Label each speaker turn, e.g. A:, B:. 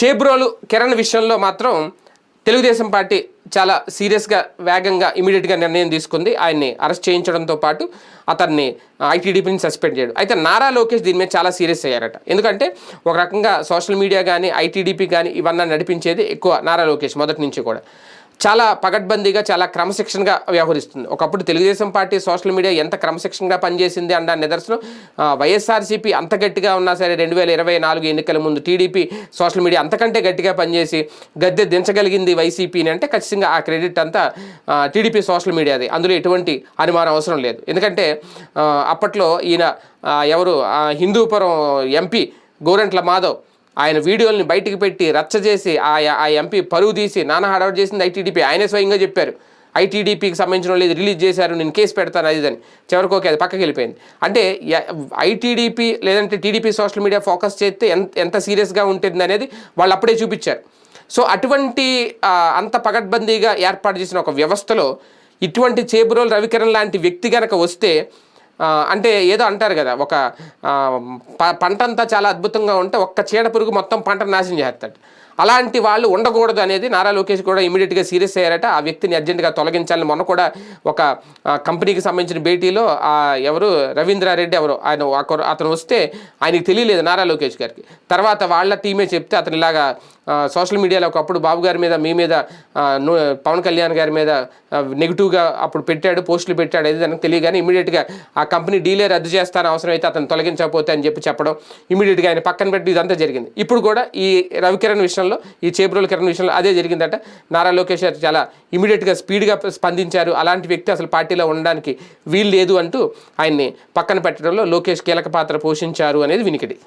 A: చేబ్రోలు కిరణ్ విషయంలో మాత్రం తెలుగుదేశం పార్టీ చాలా సీరియస్గా వేగంగా ఇమీడియట్గా నిర్ణయం తీసుకుంది. ఆయన్ని అరెస్ట్ చేయించడంతో పాటు అతన్ని ఐటీడీపీని సస్పెండ్ చేయడం. అయితే నారా లోకేష్ దీని మీద చాలా సీరియస్ అయ్యారట. ఎందుకంటే ఒక రకంగా సోషల్ మీడియా కానీ ఐటీడీపీ కానీ ఇవన్నీ నడిపించేది ఎక్కువ నారా లోకేష్ మొదటి నుంచి కూడా. చాలా పగడ్బందీగా చాలా క్రమశిక్షణగా వ్యవహరిస్తుంది. ఒకప్పుడు తెలుగుదేశం పార్టీ సోషల్ మీడియా ఎంత క్రమశిక్షణగా పనిచేసింది అన్న నిదర్శనం. వైఎస్ఆర్సీపీ అంత గట్టిగా ఉన్నా సరే రెండు వేల ఇరవై నాలుగు ఎన్నికల ముందు టీడీపీ సోషల్ మీడియా అంతకంటే గట్టిగా పనిచేసి గద్దె దించగలిగింది వైసీపీని అంటే ఖచ్చితంగా ఆ క్రెడిట్ అంతా టీడీపీ సోషల్ మీడియాది. అందులో ఎటువంటి అనుమానం అవసరం లేదు. ఎందుకంటే అప్పట్లో ఈయన ఎవరు? హిందూపురం ఎంపీ గోరంట్ల మాధవ్ ఆయన వీడియోల్ని బయటికి పెట్టి రచ్చ చేసి ఆ ఆ ఎంపీ పరువు తీసి నానా హడావుడి చేసింది ఐటీడీపీ. ఆయనే స్వయంగా చెప్పారు ఐటీడీపీకి సంబంధించిన వాళ్ళు ఇది రిలీజ్ చేశారు నేను కేసు పెడతాను అది అని. చివరికి ఓకే అది పక్కకి వెళ్ళిపోయింది. అంటే ఐటీడీపీ లేదంటే టీడీపీ సోషల్ మీడియా ఫోకస్ చేస్తే ఎంత ఎంత సీరియస్గా ఉంటుంది అనేది వాళ్ళు అప్పుడే చూపించారు. సో అటువంటి అంత పగడ్బందీగా ఏర్పాటు చేసిన ఒక వ్యవస్థలో ఇటువంటి చేబురోలు రవికిరణ్ లాంటి వ్యక్తి కనుక వస్తే అంటే ఏదో అంటారు కదా ఒక ప- పంట అంతా చాలా అద్భుతంగా ఉంటే ఒక్క చీడ పురుగు మొత్తం పంటను నాశనం చేస్తాడు అలాంటి వాళ్ళు ఉండకూడదు అనేది నారా లోకేష్ కూడా ఇమీడియట్గా సీరియస్ అయ్యారట. ఆ వ్యక్తిని అర్జెంటుగా తొలగించాలని మొన్న కూడా ఒక కంపెనీకి సంబంధించిన భేటీలో ఎవరు? రవీంద్రారెడ్డి ఎవరు? ఆయన ఒకరు అతను వస్తే ఆయనకి తెలియలేదు నారా లోకేష్ గారికి. తర్వాత వాళ్ళ టీమే చెప్తే అతను ఇలాగా సోషల్ మీడియాలో ఒకప్పుడు బాబు గారి మీద మీ మీద పవన్ కళ్యాణ్ గారి మీద నెగిటివ్గా అప్పుడు పెట్టాడు పోస్టులు పెట్టాడు అది దానికి తెలియగానే ఇమీడియట్గా ఆ కంపెనీ డీలే రద్దు చేస్తాను అవసరం అయితే అతను తొలగించకపోతే అని చెప్పి చెప్పడం ఇమీడియట్గా ఆయన పక్కన పెట్టి ఇదంతా జరిగింది. ఇప్పుడు కూడా ఈ రవికిరణ్ విషయంలో విషయంలో ఈ చేబ్రోల్ కిరణ్ విషయంలో అదే జరిగిందట. నారా లోకేష్ గారు చాలా ఇమీడియట్గా స్పీడ్గా స్పందించారు. అలాంటి వ్యక్తి అసలు పార్టీలో ఉండడానికి వీలు లేదు అంటూ ఆయన్ని పక్కన పెట్టడంలో లోకేష్ కీలక పాత్ర పోషించారు అనేది వినికిడి.